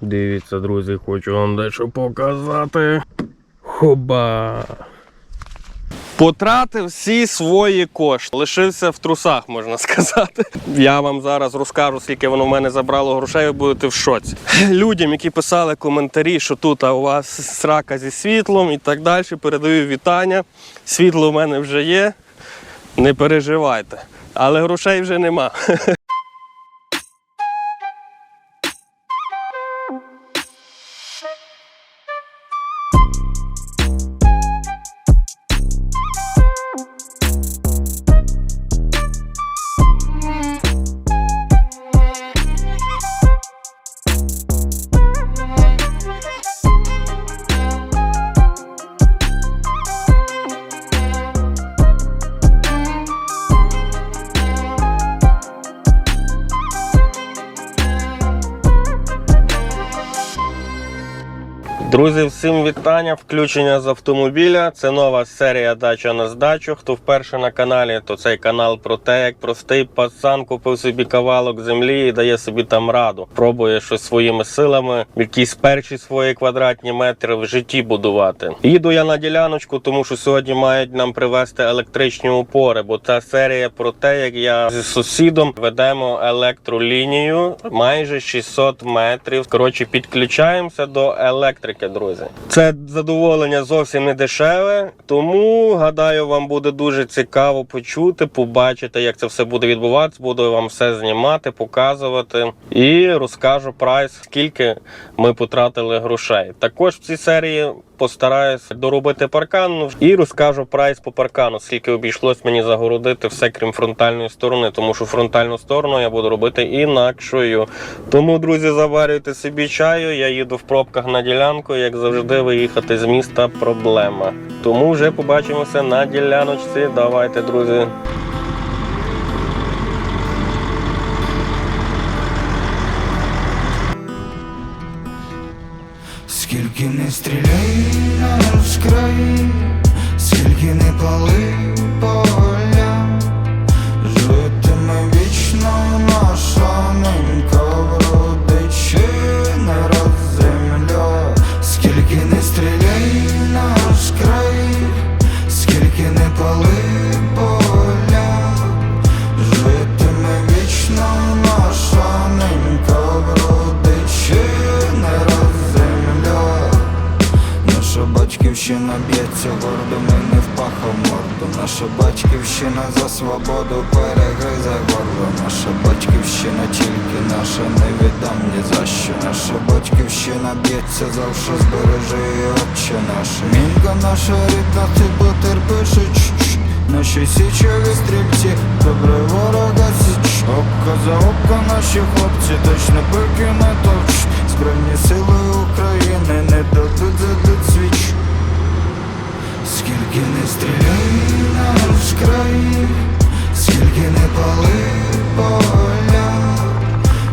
Дивіться, друзі, хочу вам дещо показати. Хоба. Потратив всі свої кошти. Лишився в трусах, можна сказати. Я вам зараз розкажу, скільки воно в мене забрало грошей, ви будете в шоці. Людям, які писали коментарі, що тут а у вас срака зі світлом і так далі, передаю вітання. Світло в мене вже є. Не переживайте. Але грошей вже нема. Друзі, всім вітання. Включення з автомобіля. Це нова серія Дача на здачу. Хто вперше на каналі, то цей канал про те, як простий пацан купив собі кавалок землі і дає собі там раду. Пробує щось своїми силами, якісь перші свої квадратні метри в житті будувати. Їду я на діляночку, тому що сьогодні мають нам привезти електричні опори, бо ця серія про те, як я зі сусідом ведемо електролінію майже 600 метрів. Коротше, підключаємося до електрики, друзі. Це задоволення зовсім не дешеве, тому гадаю, вам буде дуже цікаво почути, побачити, як це все буде відбуватися. Буду вам все знімати, показувати і розкажу прайс, скільки ми потратили грошей. Також в цій серії постараюся доробити паркан і розкажу прайс по паркану, скільки обійшлось мені загородити все крім фронтальної сторони, тому що фронтальну сторону я буду робити інакшою. Тому, друзі, заварюйте собі чаю. Я їду в пробках на ділянку. Як завжди, виїхати з міста проблема. Тому вже побачимося на діляночці. Давайте, друзі. Скільки не стріляй на наш край, скільки не пали свободу перегризе горло. Наша батьківщина тільки наша, не віддам ні за що. Наша батьківщина б'ється завше збережи її, отче наше. Мінка наша рідна, ти потерпиш. Наші січові стрільці, добре ворога січ Око за око наші хлопці, точно пики не точ Збройні сили України не дадуть задуть свіч Скільки не стріляй на наш край, скільки не пали поля,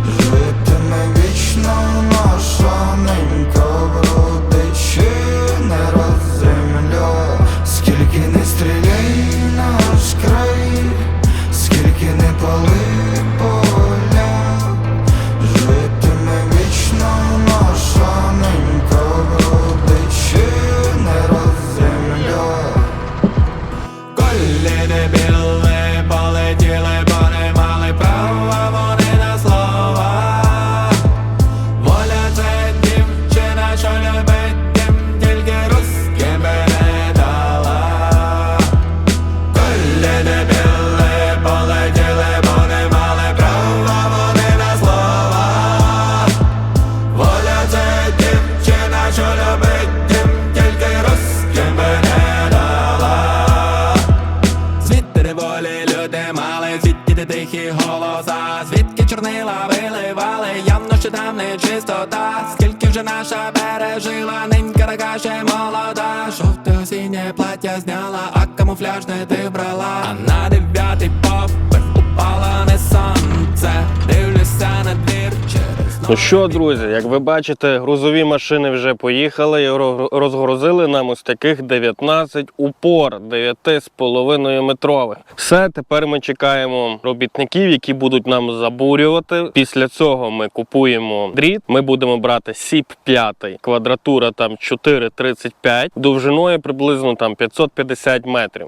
житиме вічно наша ненька вродичина раз чистота. Скільки вже наша пережила, ненька така ще молода. Жовте осіннє плаття зняла, а камуфляж не ти брала. Ну що, друзі, як ви бачите, грузові машини вже поїхали і розгрузили нам ось таких 19 упор 9,5 метрових. Все, тепер ми чекаємо робітників, які будуть нам забурювати. Після цього ми купуємо дріт. Ми будемо брати сіп 5, квадратура там 4,35, довжиною приблизно там 550 метрів.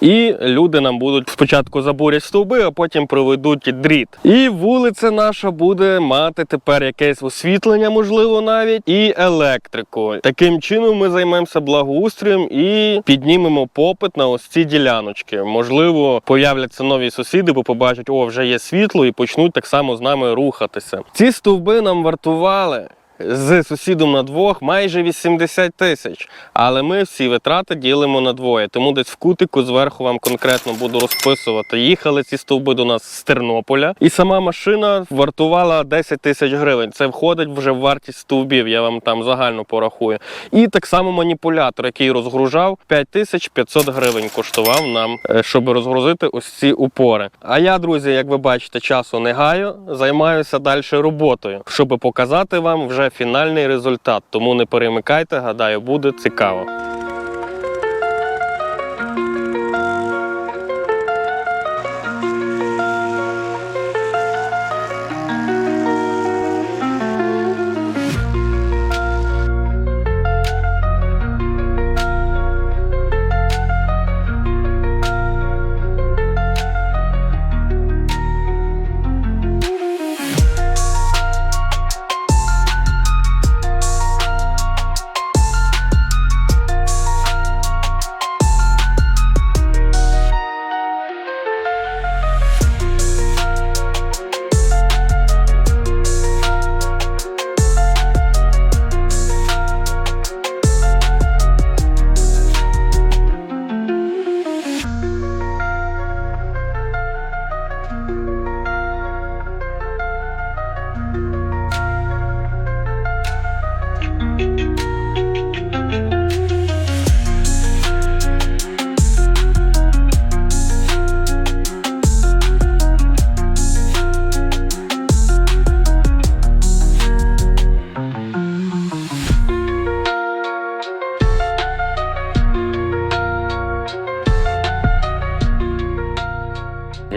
І люди нам будуть спочатку забурять стовби, а потім проведуть дріт. І вулиця наша буде мати тепер якесь освітлення, можливо, навіть і електрику. Таким чином ми займемося благоустроєм і піднімемо попит на ось ці діляночки. Можливо, появляться нові сусіди, бо побачать, о, вже є світло, і почнуть так само з нами рухатися. Ці стовби нам вартували з сусідом на двох майже 80 тисяч. Але ми всі витрати ділимо на двоє. Тому десь в кутику зверху вам конкретно буду розписувати. Їхали ці стовби до нас з Тернополя, і сама машина вартувала 10 тисяч гривень. Це входить вже в вартість стовбів. Я вам там загально порахую. І так само маніпулятор, який розгружав 5500 гривень, коштував нам, е, щоб розгрузити ось ці упори. А я, друзі, як ви бачите, часу не гаю, займаюся далі роботою, щоб показати вам вже фінальний результат. Тому не перемикайте, гадаю, буде цікаво.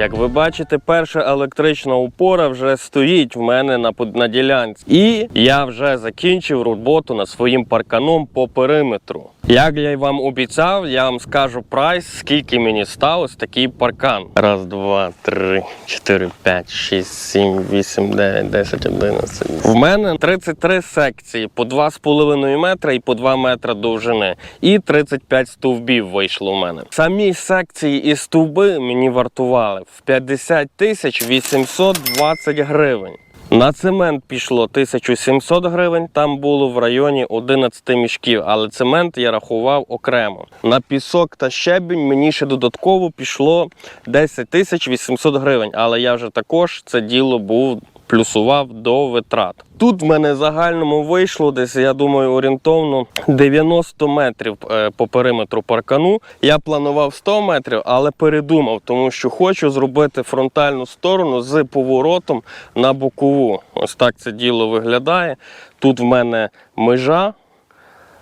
Як ви бачите, перша електрична упора вже стоїть в мене на, на ділянці. І я вже закінчив роботу над своїм парканом по периметру. Як я й вам обіцяв, я вам скажу прайс, скільки мені став ось такий паркан. Раз, два, три, чотири, п'ять, шість, сім, вісім, дев'ять, десять, одинадцять. В мене 33 секції по 2,5 метра і по 2 метра довжини. І 35 стовбів вийшло в мене. Самі секції і стовби мені вартували в 50 тисяч 820 гривень. На цемент пішло 1700 гривень, там було в районі 11 мішків, але цемент я рахував окремо. На пісок та щебінь мені ще додатково пішло 10 тисяч 800 гривень, але я вже також це діло був плюсував до витрат. Тут в мене загальному вийшло десь, я думаю, орієнтовно 90 метрів е, по периметру паркану. Я планував 100 метрів, але передумав, тому що хочу зробити фронтальну сторону з поворотом на бокову. Ось так це діло виглядає. Тут в мене межа,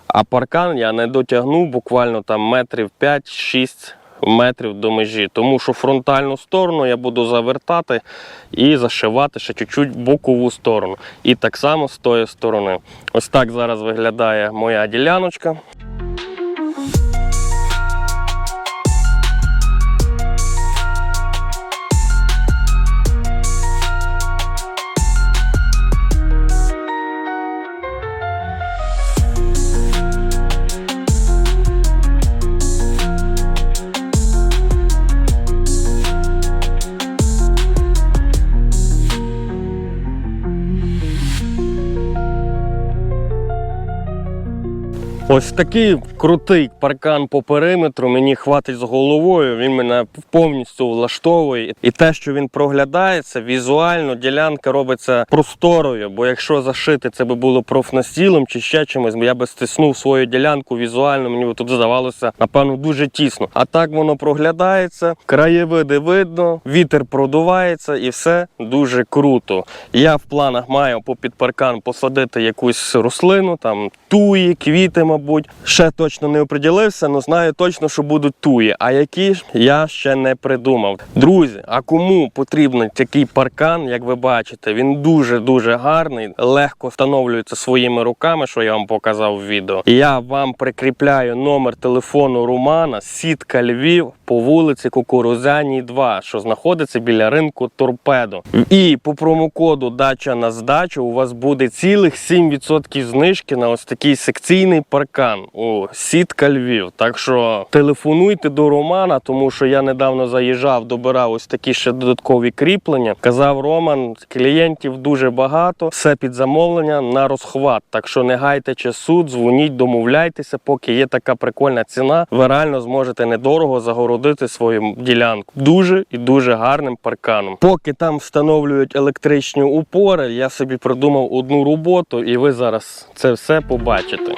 а паркан я не дотягну буквально там метрів 5-6 метрів до межі. Тому що фронтальну сторону я буду завертати і зашивати ще чуть-чуть бокову сторону. І так само з тої сторони. Ось так зараз виглядає моя діляночка. Ось такий крутий паркан по периметру. Мені хватить з головою. Він мене повністю влаштовує. І те, що він проглядається, візуально ділянка робиться просторою. Бо якщо зашити це би було профнастілом чи ще чимось, я би стиснув свою ділянку візуально. Мені би тут здавалося, напевно, дуже тісно. А так воно проглядається, краєвиди видно, вітер продувається і все дуже круто. Я в планах маю попід паркан посадити якусь рослину, там туї, квіти, мабуть. Ще точно не оприділився, але знаю точно, що будуть туї. А які ж я ще не придумав. Друзі, а кому потрібен такий паркан, як ви бачите, він дуже-дуже гарний, легко встановлюється своїми руками, що я вам показав в відео. Я вам прикріпляю номер телефону Романа, сітка Львів по вулиці Кукурузяній 2, що знаходиться біля ринку Торпедо. І по промокоду Дача на здачу у вас буде цілих 7% знижки на ось такий секційний паркан у сітка Львів. Так що телефонуйте до Романа, тому що я недавно заїжджав, добирав ось такі ще додаткові кріплення. Казав Роман, клієнтів дуже багато, все під замовлення на розхват. Так що не гайте часу, дзвоніть, домовляйтеся, поки є така прикольна ціна. Ви реально зможете недорого загородити свою ділянку. Дуже і дуже гарним парканом. Поки там встановлюють електричні упори, я собі придумав одну роботу, і ви зараз це все побачите. бачити.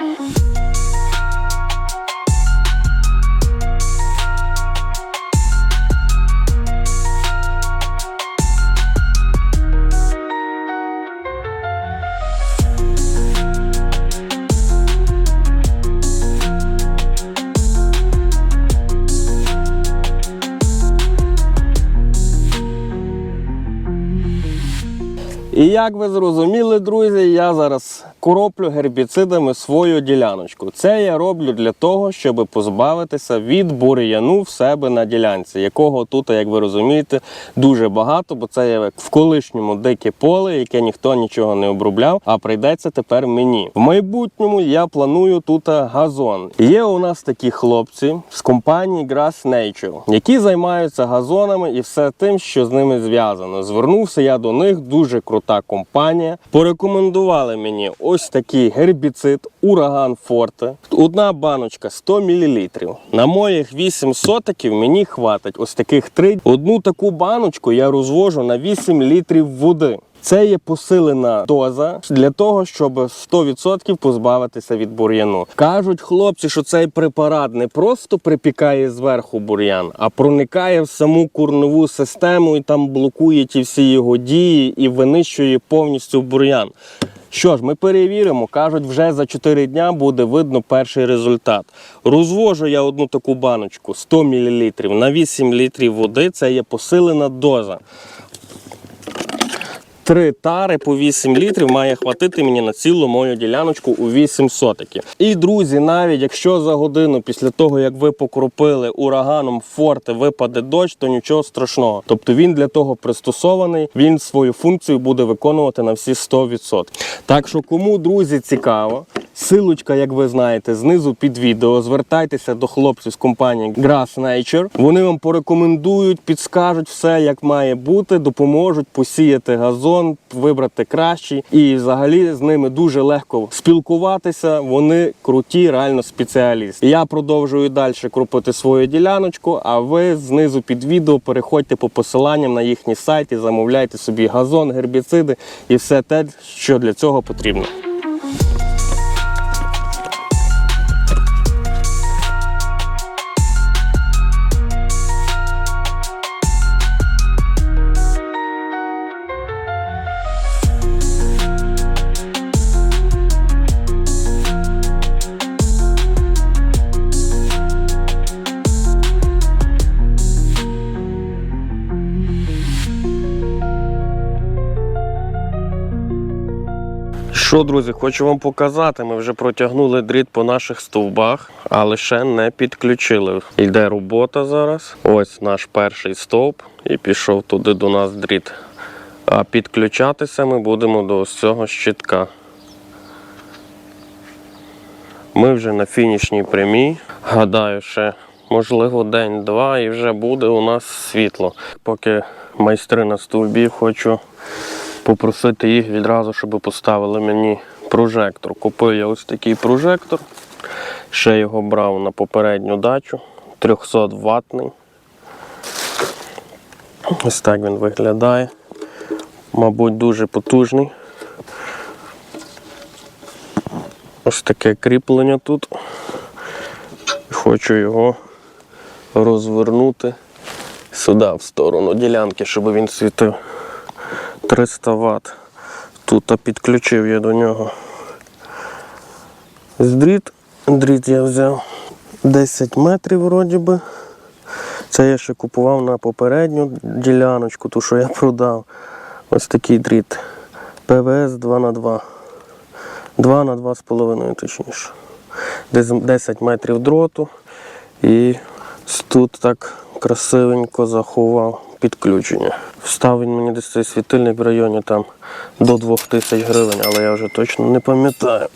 І як ви зрозуміли, друзі, я зараз кроплю гербіцидами свою діляночку. Це я роблю для того, щоб позбавитися від бур'яну в себе на ділянці, якого тут, як ви розумієте, дуже багато, бо це є в колишньому дике поле, яке ніхто нічого не обробляв, а прийдеться тепер мені. В майбутньому я планую тут газон. Є у нас такі хлопці з компанії Grass Nature, які займаються газонами і все тим, що з ними зв'язано. Звернувся я до них, дуже крута компанія. Порекомендували мені ось такий гербіцид Ураган Форте. Одна баночка 100 мл. На моїх 8 сотиків мені хватить ось таких три. Одну таку баночку я розвожу на 8 літрів води. Це є посилена доза для того, щоб 100% позбавитися від бур'яну. Кажуть хлопці, що цей препарат не просто припікає зверху бур'ян, а проникає в саму курнову систему і там блокує ті всі його дії і винищує повністю бур'ян. Що ж, ми перевіримо. Кажуть, вже за 4 дня буде видно перший результат. Розвожу я одну таку баночку 100 мл на 8 літрів води. Це є посилена доза. Три тари по 8 літрів має хватити мені на цілу мою діляночку у 8 сотиків. І друзі, навіть якщо за годину після того, як ви покропили ураганом форте, випаде дощ, то нічого страшного. Тобто він для того пристосований, він свою функцію буде виконувати на всі 100%. Так що, кому, друзі, цікаво, силочка, як ви знаєте, знизу під відео. Звертайтеся до хлопців з компанії Grass Nature. Вони вам порекомендують, підскажуть все, як має бути, допоможуть посіяти газон, вибрати кращий. І взагалі з ними дуже легко спілкуватися. Вони круті, реально спеціалісти. Я продовжую далі крупити свою діляночку. А ви знизу під відео переходьте по посиланням на їхні сайти, замовляйте собі газон, гербіциди і все те, що для цього потрібно. Що, друзі, хочу вам показати. Ми вже протягнули дріт по наших стовбах, але ще не підключили. Йде робота зараз. Ось наш перший стовп і пішов туди до нас дріт. А підключатися ми будемо до ось цього щитка. Ми вже на фінішній прямій. Гадаю, ще можливо день-два і вже буде у нас світло. Поки майстри на стовбі хочу попросити їх відразу, щоб поставили мені прожектор. Купив я ось такий прожектор. Ще його брав на попередню дачу. 300 ватний. Ось так він виглядає. Мабуть, дуже потужний. Ось таке кріплення тут. Хочу його розвернути сюди, в сторону ділянки, щоб він світив 300 Вт. Тут підключив я до нього дріт. Дріт я взяв 10 метрів вроді би. Це я ще купував на попередню діляночку, ту, що я продав. Ось такий дріт. ПВС 2х2. 2 на 2,5 точніше. Десь 10 метрів дроту. І тут так красивенько заховав підключення. Встав він мені десь цей світильник в районі там до 2000 гривень, але я вже точно не пам'ятаю.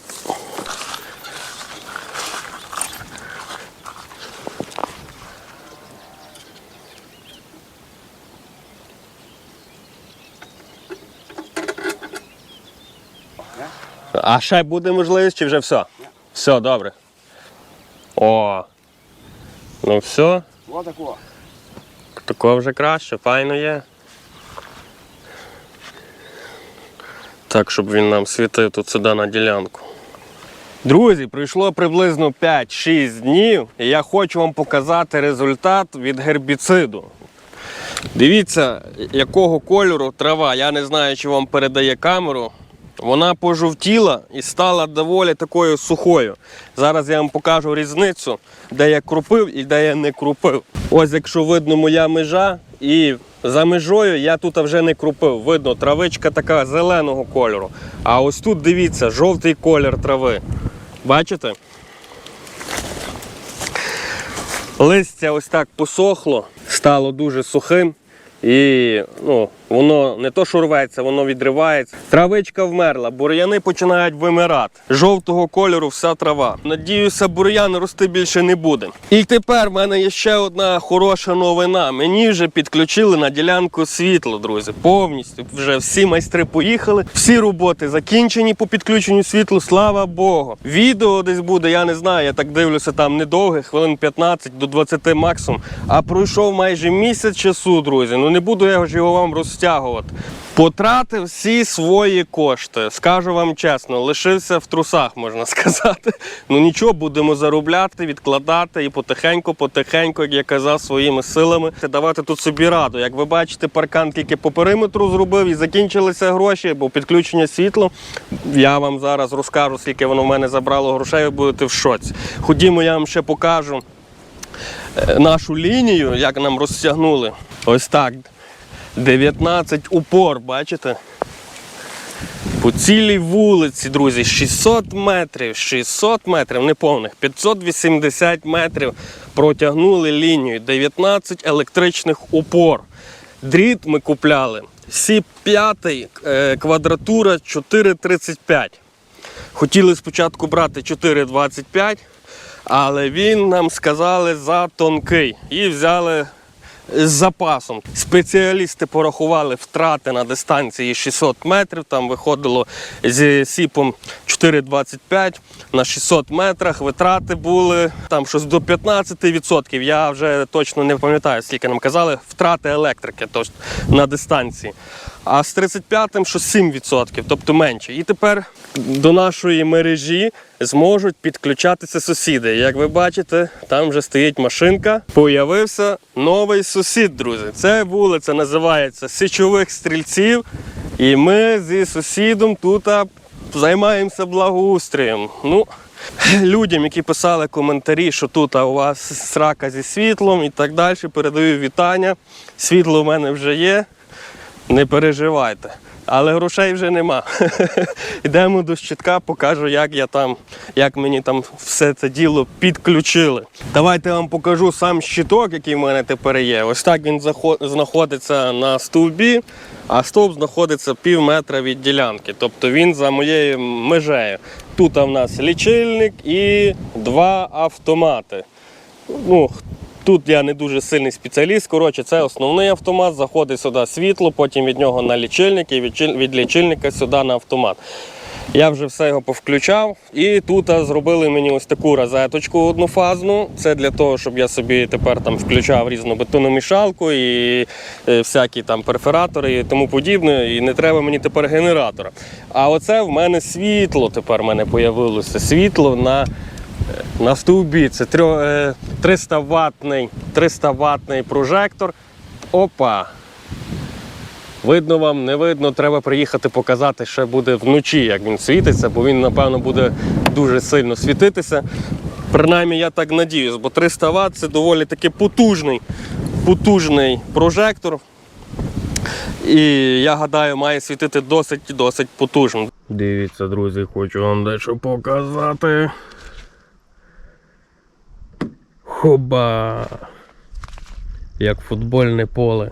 А ще буде можливість чи вже все? Все, добре. О. Ну все. Отако. Такого вже краще, файно є. Так, щоб він нам світив тут сюди на ділянку. Друзі, пройшло приблизно 5-6 днів, і я хочу вам показати результат від гербіциду. Дивіться, якого кольору трава. Я не знаю, чи вам передає камеру. Вона пожовтіла і стала доволі такою сухою. Зараз я вам покажу різницю, де я крупив і де я не крупив. Ось якщо видно моя межа, і за межою я тут вже не крупив. Видно, травичка така зеленого кольору. А ось тут дивіться, жовтий колір трави. Бачите? Листя ось так посохло, стало дуже сухим. І ну, воно не то що рветься, воно відривається. Травичка вмерла, бур'яни починають вимирати. Жовтого кольору вся трава. Надіюся, бур'ян рости більше не буде. І тепер в мене є ще одна хороша новина. Мені вже підключили на ділянку світло, друзі. Повністю вже всі майстри поїхали, всі роботи закінчені по підключенню світлу. Слава Богу. Відео десь буде, я не знаю. Я так дивлюся, там недовге, хвилин 15 до 20 максимум. А пройшов майже місяць часу, друзі. Ну не буду я ж його вам розтягувати. Потратив всі свої кошти. Скажу вам чесно, лишився в трусах, можна сказати. Ну нічого, будемо заробляти, відкладати і потихеньку, потихеньку, як я казав, своїми силами давати тут собі раду. Як ви бачите, паркан тільки по периметру зробив і закінчилися гроші, бо підключення світла. Я вам зараз розкажу, скільки воно в мене забрало грошей, ви будете в шоці. Ходімо, я вам ще покажу е, нашу лінію, як нам розтягнули. Ось так. 19 упор, бачите? По цілій вулиці, друзі, 600 метрів, 600 метрів, неповних, 580 метрів протягнули лінію, 19 електричних упор. Дріт ми купляли. Сі 5 е, квадратура 4,35. Хотіли спочатку брати 4,25, але він нам сказали за тонкий. І взяли з запасом. Спеціалісти порахували втрати на дистанції 600 метрів. Там виходило зі сіпом 4,25 на 600 метрах. Витрати були там щось до 15%. Я вже точно не пам'ятаю, скільки нам казали. Втрати електрики тобто, на дистанції. А з 35-м що 7%, тобто менше. І тепер до нашої мережі зможуть підключатися сусіди. Як ви бачите, там вже стоїть машинка. Появився новий сусід, друзі. Це вулиця називається Січових стрільців. І ми зі сусідом тут займаємося благоустрієм. Ну, людям, які писали коментарі, що тут у вас срака зі світлом і так далі, передаю вітання. Світло в мене вже є. Не переживайте. Але грошей вже нема. Йдемо до щитка, покажу, як я там, як мені там все це діло підключили. Давайте я вам покажу сам щиток, який в мене тепер є. Ось так він знаходиться на стовбі, а стовп знаходиться пів метра від ділянки. Тобто він за моєю межею. Тут в нас лічильник і два автомати. Ну, Тут я не дуже сильний спеціаліст. Коротше, це основний автомат, заходить сюди світло, потім від нього на лічильник і від лічильника сюди на автомат. Я вже все його повключав, і тут зробили мені ось таку розеточку однофазну. Це для того, щоб я собі тепер там включав різну бетономішалку і е, всякі там перфоратори і тому подібне. І не треба мені тепер генератора. А оце в мене світло тепер в мене появилося. Світло на, е, на стовбі. Це 300 ватний, 300 ватний прожектор. Опа! Видно вам, не видно, треба приїхати показати, що буде вночі, як він світиться, бо він, напевно, буде дуже сильно світитися. Принаймні, я так надіюсь, бо 300 Вт це доволі таки потужний, потужний прожектор. І я гадаю, має світити досить досить потужно. Дивіться, друзі, хочу вам дещо показати. Хоба! Як футбольне поле.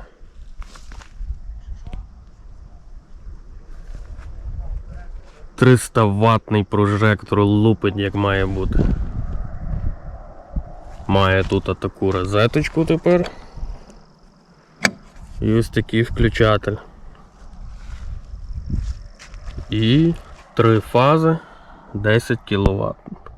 300 ватний прожектор лупить, як має бути. Має тут таку розеточку тепер. І ось такий включатель. І три фази 10 кВт.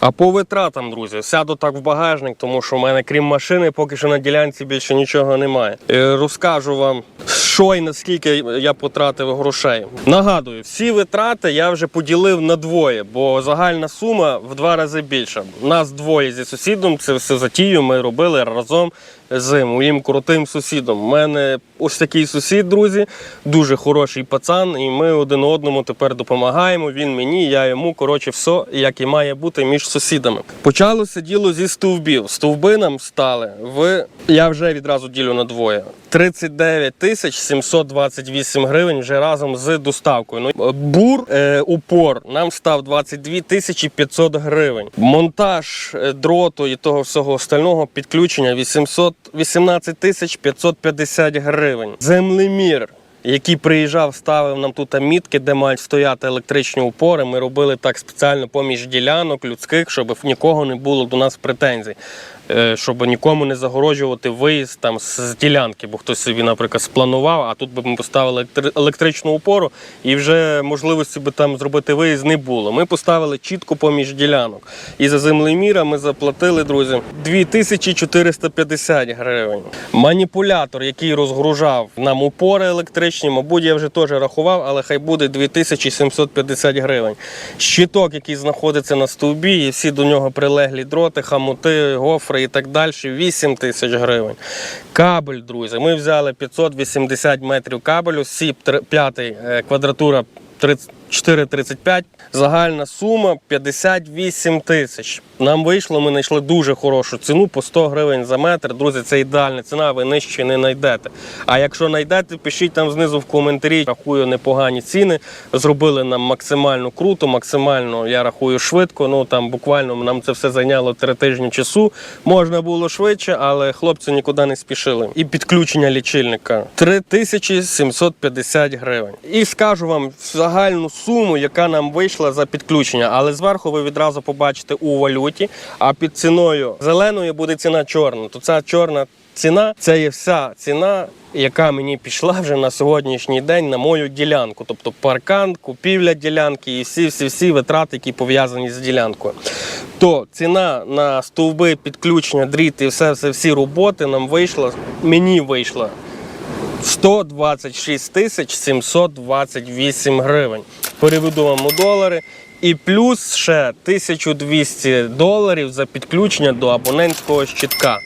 А по витратам, друзі, сяду так в багажник, тому що в мене, крім машини, поки що на ділянці більше нічого немає. Е, Розкажу вам, що і наскільки я потратив грошей. Нагадую, всі витрати я вже поділив на двоє, бо загальна сума в два рази більша. Нас двоє зі сусідом, це все затію ми робили разом з моїм крутим сусідом. У мене ось такий сусід, друзі, дуже хороший пацан, і ми один одному тепер допомагаємо. Він мені, я йому. Коротше, все як і має бути між сусідами. Почалося діло зі стовбів. Стовби нам стали в я вже відразу ділю на двоє. 39 тисяч 728 гривень вже разом з доставкою. Ну, бур, е, упор нам став 22 тисячі 500 гривень. Монтаж е, дроту і того всього остального підключення 800, 18 тисяч 550 гривень. Землемір. Який приїжджав, ставив нам тут мітки, де мають стояти електричні упори. Ми робили так спеціально поміж ділянок людських, щоб нікого не було до нас претензій. Е, щоб нікому не загороджувати виїзд там з ділянки, бо хтось собі, наприклад, спланував, а тут би ми поставили електричну опору і вже можливості би там зробити виїзд не було. Ми поставили чітко поміж ділянок. І за землеміра ми заплатили, друзі, 2450 гривень. Маніпулятор, який розгружав нам упори електричні, мабуть, я вже теж рахував, але хай буде 2750 гривень. Щиток, який знаходиться на стовбі, і всі до нього прилеглі дроти, хамути, гофри і так далі, 8 тисяч гривень. Кабель, друзі, ми взяли 580 метрів кабелю, сіп 5 квадратура 4,35. Загальна сума 58 тисяч. Нам вийшло, ми знайшли дуже хорошу ціну по 100 гривень за метр. Друзі, це ідеальна ціна, ви нижче не знайдете. А якщо знайдете, пишіть там знизу в коментарі. Рахую непогані ціни. Зробили нам максимально круто, максимально я рахую швидко. Ну там буквально нам це все зайняло три тижні часу. Можна було швидше, але хлопці нікуди не спішили. І підключення лічильника 3750 гривень. І скажу вам загальну суму, яка нам вийшла за підключення. Але зверху ви відразу побачите у валюті. А під ціною зеленою буде ціна чорна. То ця чорна ціна це є вся ціна. Яка мені пішла вже на сьогоднішній день на мою ділянку, тобто паркан, купівля ділянки і всі всі всі витрати, які пов'язані з ділянкою. То ціна на стовби, підключення, дріт і все, все всі роботи нам вийшла. Мені вийшла 126 тисяч 728 гривень. Переведу вам у долари. І плюс ще 1200 доларів за підключення до абонентського щитка.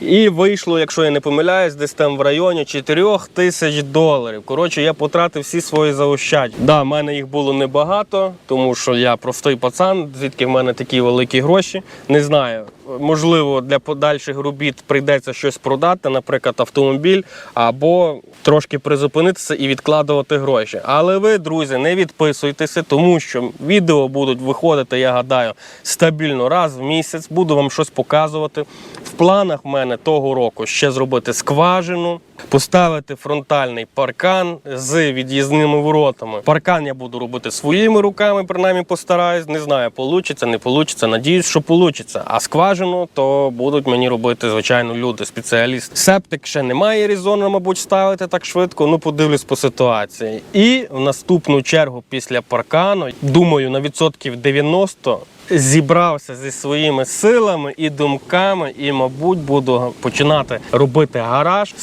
І вийшло, якщо я не помиляюсь, десь там в районі 4 тисяч доларів. Коротше, я потратив всі свої заощадження. Да, в мене їх було небагато, тому що я простий пацан, звідки в мене такі великі гроші. Не знаю. Можливо, для подальших робіт прийдеться щось продати, наприклад, автомобіль, або трошки призупинитися і відкладувати гроші. Але ви, друзі, не відписуйтеся, тому що відео будуть виходити, я гадаю, стабільно раз в місяць. Буду вам щось показувати. В планах в мене того року ще зробити скважину. Поставити фронтальний паркан з від'їзними воротами. Паркан я буду робити своїми руками, принаймні постараюсь. Не знаю, получиться, не получиться. Надіюсь, що получиться. А скважину то будуть мені робити, звичайно, люди, спеціалісти. Септик ще немає резону, мабуть, ставити так швидко. Ну, подивлюсь по ситуації. І в наступну чергу після паркану, думаю, на відсотків 90 зібрався зі своїми силами і думками, і, мабуть, буду починати робити гараж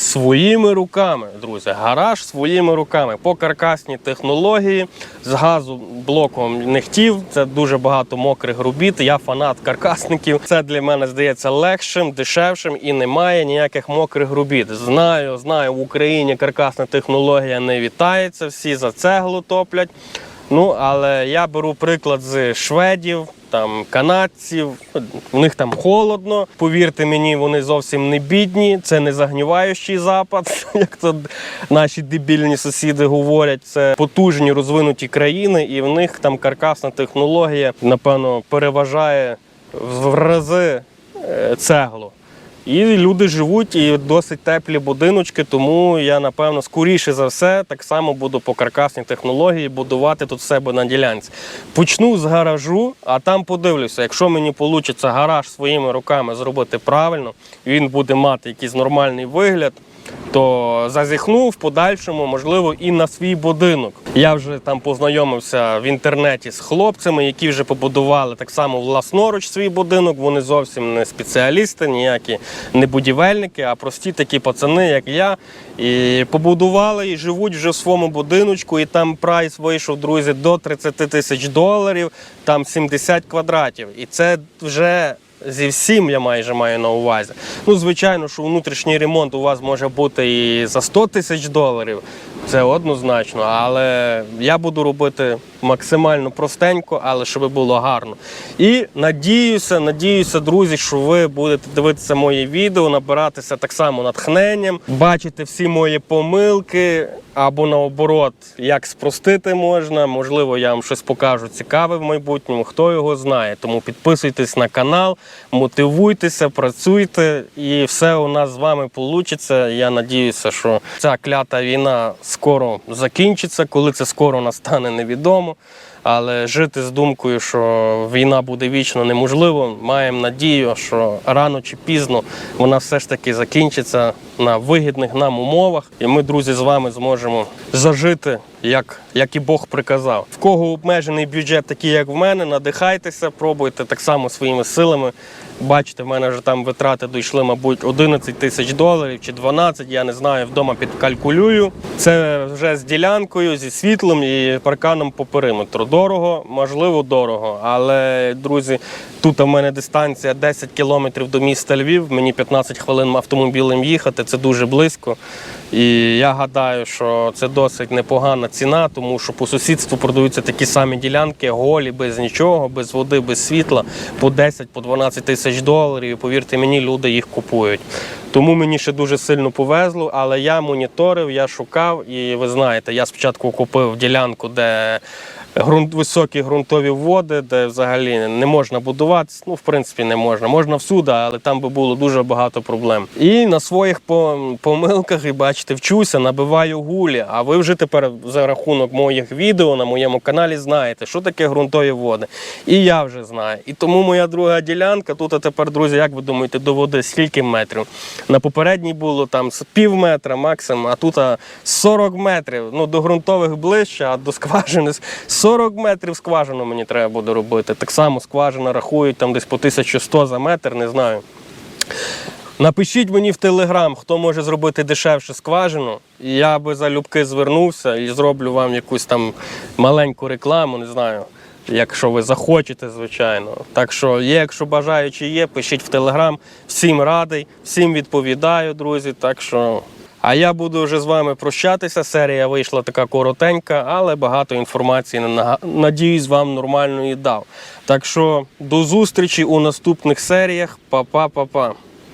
своїми руками, друзі. Гараж своїми руками по каркасній технології з газу блоком не хотів. Це дуже багато мокрих робіт. Я фанат каркасників. Це для мене здається легшим, дешевшим і немає ніяких мокрих робіт. Знаю, знаю, в Україні каркасна технологія не вітається. Всі за цеглу топлять. Ну, але я беру приклад з шведів, там канадців. У них там холодно. Повірте мені, вони зовсім не бідні. Це не загніваючий запад, як то наші дебільні сусіди говорять. Це потужні розвинуті країни, і в них там каркасна технологія, напевно, переважає в рази е, цеглу. І люди живуть і досить теплі будиночки, тому я напевно скоріше за все так само буду по каркасній технології будувати тут себе на ділянці. Почну з гаражу, а там подивлюся, якщо мені вийде гараж своїми руками зробити правильно, він буде мати якийсь нормальний вигляд. То зазіхну в подальшому, можливо, і на свій будинок. Я вже там познайомився в інтернеті з хлопцями, які вже побудували так само власноруч свій будинок. Вони зовсім не спеціалісти, ніякі не будівельники, а прості такі пацани, як я. І побудували і живуть вже в своєму будиночку. І там прайс вийшов, друзі, до 30 тисяч доларів, там 70 квадратів. І це вже зі всім я майже маю на увазі. Ну, звичайно, що внутрішній ремонт у вас може бути і за 100 тисяч доларів. Це однозначно, але я буду робити максимально простенько, але щоб було гарно. І надіюся, надіюся, друзі, що ви будете дивитися мої відео, набиратися так само натхненням, бачити всі мої помилки або наоборот, як спростити можна. Можливо, я вам щось покажу цікаве в майбутньому. Хто його знає. Тому підписуйтесь на канал, мотивуйтеся, працюйте, і все у нас з вами вийде. Я надіюся, що ця клята війна скоро закінчиться. Коли це скоро настане, невідомо. Але жити з думкою, що війна буде вічно неможливо, маємо надію, що рано чи пізно вона все ж таки закінчиться на вигідних нам умовах, і ми, друзі, з вами зможемо зажити, як, як і Бог приказав. В кого обмежений бюджет, такий як в мене, надихайтеся, пробуйте так само своїми силами. Бачите, в мене вже там витрати дійшли, мабуть, 11 тисяч доларів чи 12, я не знаю, вдома підкалькулюю. Це вже з ділянкою, зі світлом і парканом по периметру. Дорого, можливо, дорого. Але, друзі, тут у мене дистанція 10 кілометрів до міста Львів, мені 15 хвилин автомобілем їхати, це дуже близько. І я гадаю, що це досить непогана ціна, тому що по сусідству продаються такі самі ділянки, голі, без нічого, без води, без світла, по 10-12 тисяч доларів. І повірте мені, люди їх купують. Тому мені ще дуже сильно повезло, але я моніторив, я шукав, і ви знаєте, я спочатку купив ділянку, де ґрунт, високі ґрунтові води, де взагалі не можна будуватися. Ну, в принципі, не можна. Можна всюди, але там би було дуже багато проблем. І на своїх помилках, і бачите, вчуся, набиваю гулі. А ви вже тепер за рахунок моїх відео на моєму каналі знаєте, що таке ґрунтові води. І я вже знаю. І тому моя друга ділянка, тут а тепер, друзі, як ви думаєте, до води скільки метрів? На попередній було там з пів метра максимум, а тут 40 метрів. Ну, до ґрунтових ближче, а до скважини 40 метрів скважину мені треба буде робити. Так само скважина рахують там десь по 1100 за метр, не знаю. Напишіть мені в телеграм, хто може зробити дешевше скважину. Я би залюбки звернувся і зроблю вам якусь там маленьку рекламу, не знаю. Якщо ви захочете, звичайно. Так що є, якщо бажаючі є, пишіть в телеграм. Всім радий, всім відповідаю, друзі. Так що. А я буду вже з вами прощатися. Серія вийшла така коротенька, але багато інформації надіюсь, вам нормальної дав. Так що до зустрічі у наступних серіях. Па-па-па-па.